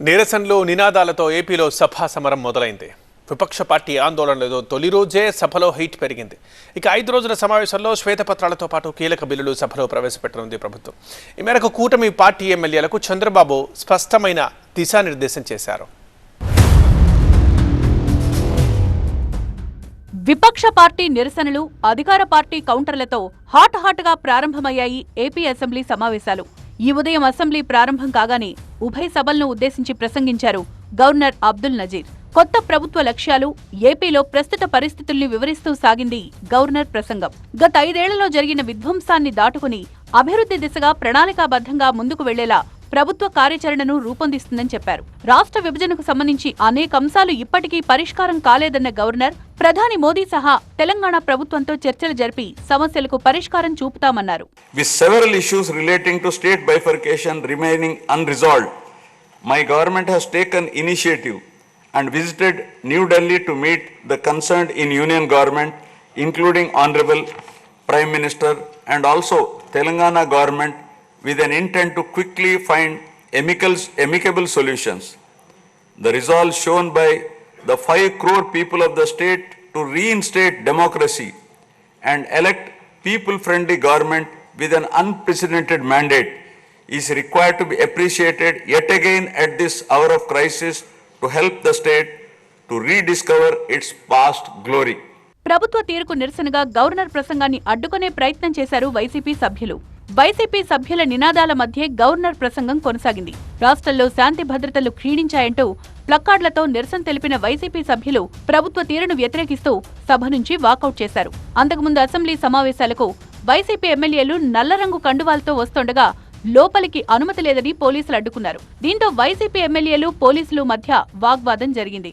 నిరసనలు నినాదాలతో ఏపీలో సభా సమరం మొదలైంది. విపక్ష పార్టీ ఆందోళనలతో తొలి రోజే సభలో హైట్ పెరిగింది. ఇక ఐదు రోజుల సమావేశంలో శ్వేతపత్రాలతో పాటు కీలక బిల్లులు సభలో ప్రవేశపెట్టనుంది ప్రభుత్వం. ఈ మేరకు కూటమి పార్టీ ఎమ్మెల్యేలకు చంద్రబాబు స్పష్టమైన దిశానిర్దేశం చేశారు. విపక్ష పార్టీ నిరసనలు అధికార పార్టీ కౌంటర్లతో హాట్ హాట్గా ప్రారంభమయ్యాయి ఏపీ అసెంబ్లీ సమావేశాలు. ఈ ఉదయం అసెంబ్లీ ప్రారంభం కాగానే ఉభయ సభలను ఉద్దేశించి ప్రసంగించారు గవర్నర్ అబ్దుల్ నజీర్. కొత్త ప్రభుత్వ లక్ష్యాలు ఏపీలో ప్రస్తుత పరిస్థితుల్ని వివరిస్తూ సాగింది గవర్నర్ ప్రసంగం. గత ఐదేళ్ళలో జరిగిన విధ్వంసాన్ని దాటుకుని అభివృద్ధి దిశగా ప్రణాళికాబద్ధంగా ముందుకు వెళ్ళేలా ప్రభుత్వ కార్యాచరణను రూపొందిస్తుందని చెప్పారు రాష్ట్ర విభజనకు సంబంధించి అనేక అంశాలు ఇప్పటికీ పరిష్కారం కాలేదన్న గవర్నర్ ప్రధాని మోదీ సహా తెలంగాణ ప్రభుత్వంతో చర్చలు జరిపి సమస్యలకు పరిష్కారం చూపుతామన్నారు with several issues relating to state bifurcation remaining unresolved my government has taken initiative and visited New Delhi to meet the concerned in union government including honourable prime minister and also Telangana government with an intent to quickly find amicable, amicable solutions. The resolve shown by the 5 crore people of the state to reinstate democracy and elect people-friendly government with an unprecedented mandate is required to be appreciated yet again at this hour of crisis to help the state to rediscover its past glory. ప్రభుత్వ తీరుకు నిరసనగా governor ప్రసంగాన్ని అడ్డుకునే ప్రయత్నం చేశారు YCP సభ్యులు YCP సభ్యుల నినాదాల మధ్య governor ప్రసంగం కొనసాగింది. రాష్ట్రంలో శాంతి భద్రతలు క్షీణించాయంటూ ప్లక్కార్డులతో నిరసన తెలిపిన వైసీపీ సభ్యులు ప్రభుత్వ తీరును వ్యతిరేకిస్తూ సభ నుంచి వాకౌట్ చేశారు. అంతకుముందు అసెంబ్లీ సమావేశాలకు వైసీపీ ఎమ్మెల్యేలు నల్లరంగు కండువాలతో వస్తుండగా లోపలికి అనుమతి లేదని పోలీసులు అడ్డుకున్నారు. దీంతో వైసీపీ ఎమ్మెల్యేలు పోలీసులు మధ్య వాగ్వాదం జరిగింది.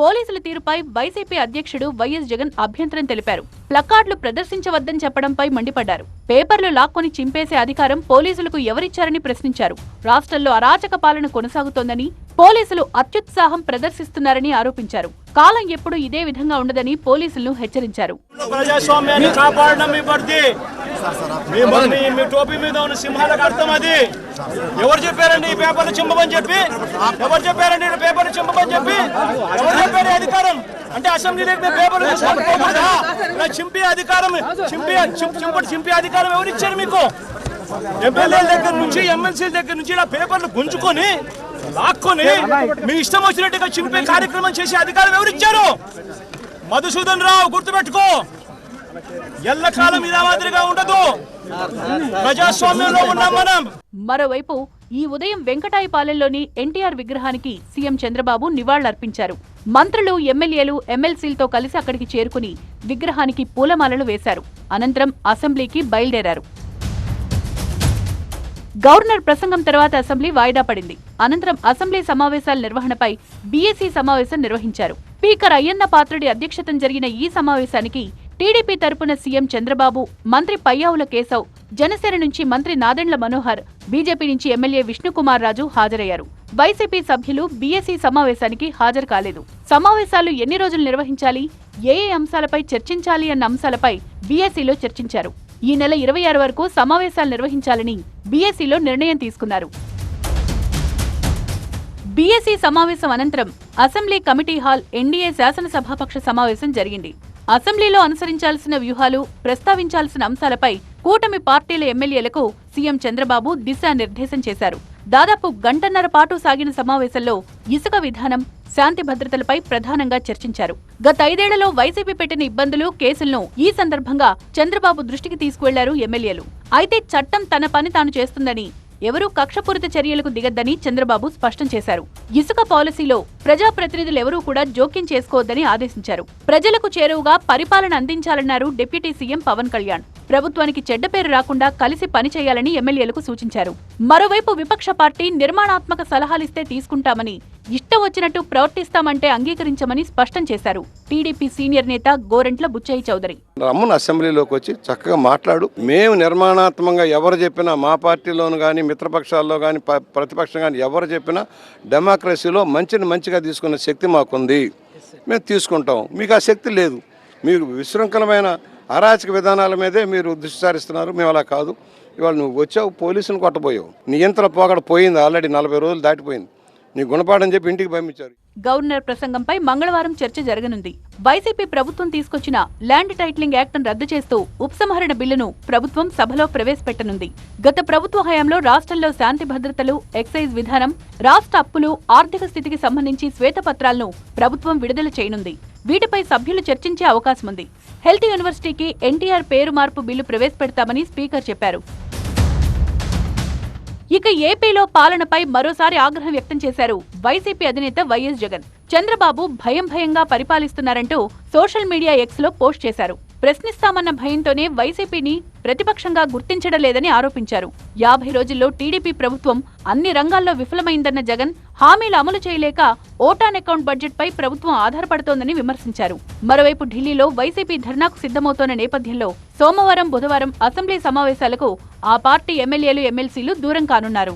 పోలీసుల తీరుపై వైసీపీ అధ్యక్షుడు వైఎస్ జగన్ అభ్యంతరం తెలిపారు. ప్లకార్డులు ప్రదర్శించవద్దని చెప్పడంపై మండిపడ్డారు. పేపర్లు లాక్కొని చింపేసే అధికారం పోలీసులకు ఎవరిచ్చారని ప్రశ్నించారు. రాష్ట్రంలో అరాచక పాలన కొనసాగుతోందని పోలీసులు అత్యుత్సాహం ప్రదర్శిస్తున్నారని ఆరోపించారు. కాలం ఎప్పుడు ఇదే విధంగా ఉండదని పోలీసులను హెచ్చరించారు. మీ మీ టోపీ మీద ఉన్న సింహాలకు అర్థం అది. ఎవరు చెప్పారండి ఈ పేపర్లు చింపమని చెప్పి? ఎవరు చెప్పారండి ఈ పేపర్లు చింపమని చెప్పి? ఎవరు చెప్పారు అధికారం? అంటే అసెంబ్లీలోకి మేము పేపర్లు ఇలా చింపే అధికారం చింపే చింపటి చింపే అధికారం ఎవరు ఇచ్చారు మీకు? ఎమ్మెల్యేల దగ్గర నుంచి ఎమ్మెల్సీల దగ్గర నుంచి ఇలా పేపర్లు గుంజుకొని లాక్కొని మీ ఇష్టం వచ్చినట్టుగా చింపే కార్యక్రమం చేసే అధికారం ఎవరు ఇచ్చారు? మధుసూదన్ రావు గుర్తుపెట్టుకో. ఎల్లకాలం ఇలా మాదిరిగా ఉండదు. ప్రజాస్వామ్యంలో ఉన్నాం మనం. మరోవైపు ఈ ఉదయం వెంకటాయపాలెంలోని ఎన్టీఆర్ విగ్రహానికి సీఎం చంద్రబాబు నివాళులర్పించారు. మంత్రులు ఎమ్మెల్యేలు ఎమ్మెల్సీలతో కలిసి అక్కడికి చేరుకుని విగ్రహానికి పూలమాలలు వేశారు. అనంతరం అసెంబ్లీకి బయలుదేరారు. గవర్నర్ ప్రసంగం తర్వాత అసెంబ్లీ వాయిదా పడింది. అనంతరం అసెంబ్లీ సమావేశాల నిర్వహణపై బీఎస్సీ సమావేశం నిర్వహించారు. స్పీకర్ అయ్యన్న పాత్రుడి అధ్యక్షతన జరిగిన ఈ సమావేశానికి టీడీపీ తరపున సీఎం చంద్రబాబు మంత్రి పయ్యావుల కేశవ్ జనసేన నుంచి మంత్రి నాదెండ్ల మనోహర్ బీజేపీ నుంచి ఎమ్మెల్యే విష్ణుకుమార్ రాజు హాజరయ్యారు. వైసీపీ సభ్యులు బీఎస్సీ సమావేశానికి హాజరు కాలేదు. సమావేశాలు ఎన్ని రోజులు నిర్వహించాలి ఏ ఏ అంశాలపై చర్చించాలి అన్న అంశాలపై బీఎస్సీలో చర్చించారు. ఈ నెల ఇరవై ఆరు వరకు సమావేశాలు నిర్వహించాలని బీఎస్సీలో నిర్ణయం తీసుకున్నారు. బీఎస్సీ సమావేశం అనంతరం అసెంబ్లీ కమిటీ హాల్ ఎన్డీఏ శాసనసభాపక్ష సమావేశం జరిగింది. అసెంబ్లీలో అనుసరించాల్సిన వ్యూహాలు ప్రస్తావించాల్సిన అంశాలపై కూటమి పార్టీల ఎమ్మెల్యేలకు సీఎం చంద్రబాబు దిశానిర్దేశం చేశారు. దాదాపు గంటన్నర పాటు సాగిన సమావేశంలో ఇసుక విధానం శాంతి భద్రతలపై ప్రధానంగా చర్చించారు. గత ఐదేళ్ళలో వైసీపీ పెట్టిన ఇబ్బందులు కేసులను ఈ సందర్భంగా చంద్రబాబు దృష్టికి తీసుకువెళ్ళారు ఎమ్మెల్యేలు. అయితే చట్టం తన పని తాను చేస్తుందని ఎవరూ కక్షపూరిత చర్యలకు దిగద్దని చంద్రబాబు స్పష్టం చేశారు. ఇసుక పాలసీలో ప్రజాప్రతినిధులు ఎవరూ కూడా జోక్యం చేసుకోవద్దని ఆదేశించారు. ప్రజలకు చేరువుగా పరిపాలన అందించాలన్నారు డిప్యూటీ సీఎం పవన్ కళ్యాణ్. ప్రభుత్వానికి చెడ్డ పేరు రాకుండా కలిసి పనిచేయాలని ఎమ్మెల్యేలకు సూచించారు. మరోవైపు విపక్ష పార్టీ నిర్మాణాత్మక సలహాలిస్తే తీసుకుంటామని ఇష్టం వచ్చినట్టు ప్రవర్తిస్తామంటే అంగీకరించమని స్పష్టం చేశారు. టీడీపీ సీనియర్ నేత గోరెంట్ల బుచ్చయ్య చౌదరి. రమ్మను అసెంబ్లీలోకి వచ్చి చక్కగా మాట్లాడు. మేము నిర్మాణాత్మకంగా ఎవరు చెప్పినా మా పార్టీలోను కానీ మిత్రపక్షాల్లో కానీ ప్రతిపక్షం కానీ ఎవరు చెప్పినా డెమోక్రసీలో మంచిని మంచిగా తీసుకునే శక్తి మాకుంది. మేము తీసుకుంటాం. మీకు ఆ శక్తి లేదు. మీకు విశృంఖలమైన అరాచక విధానాల మీదే మీరు దృష్టి సారిస్తున్నారు. మేము అలా కాదు. ఇవాళ నువ్వు వచ్చావు పోలీసులు కొట్టబోయావు. నియంత్రణ పోగడ పోయింది ఆల్రెడీ నలభై రోజులు దాటిపోయింది. నీ గుణపాఠం చెప్పి ఇంటికి పంపించారు. గవర్నర్ ప్రసంగంపై మంగళవారం చర్చ జరగనుంది. వైసీపీ ప్రభుత్వం తీసుకొచ్చిన ల్యాండ్ టైటిలింగ్ యాక్ట్ను రద్దు చేస్తూ ఉపసంహరణ బిల్లును ప్రభుత్వం సభలో ప్రవేశపెట్టనుంది. గత ప్రభుత్వ హయాంలో రాష్ట్రంలో శాంతి భద్రతలు ఎక్సైజ్ విధానం రాష్ట్ర అప్పులు ఆర్థిక స్థితికి సంబంధించి శ్వేతపత్రాలను ప్రభుత్వం విడుదల చేయనుంది. వీటిపై సభ్యులు చర్చించే అవకాశం ఉంది హెల్త్ యూనివర్సిటీకి ఎన్టీఆర్ పేరు మార్పు బిల్లు ప్రవేశపెడతామని స్పీకర్ చెప్పారు. ఇక ఏపీలో పాలనపై మరోసారి ఆగ్రహం వ్యక్తం చేశారు వైసీపీ అధినేత వైఎస్ జగన్. చంద్రబాబు భయం భయంగా పరిపాలిస్తున్నారంటూ సోషల్ మీడియా ఎక్స్లో పోస్ట్ చేశారు. ప్రశ్నిస్తామన్న భయంతోనే వైసీపీని ప్రతిపక్షంగా గుర్తించడం లేదని ఆరోపించారు. యాభై రోజుల్లో టీడీపీ ప్రభుత్వం అన్ని రంగాల్లో విఫలమైందన్న జగన్ హామీలు అమలు చేయలేక ఓటాన్ అకౌంట్ బడ్జెట్పై ప్రభుత్వం ఆధారపడుతోందని విమర్శించారు. మరోవైపు ఢిల్లీలో వైసీపీ ధర్నాకు సిద్ధమవుతోన్న నేపథ్యంలో సోమవారం బుధవారం అసెంబ్లీ సమావేశాలకు ఆ పార్టీ ఎమ్మెల్యేలు ఎమ్మెల్సీలు దూరం కానున్నారు.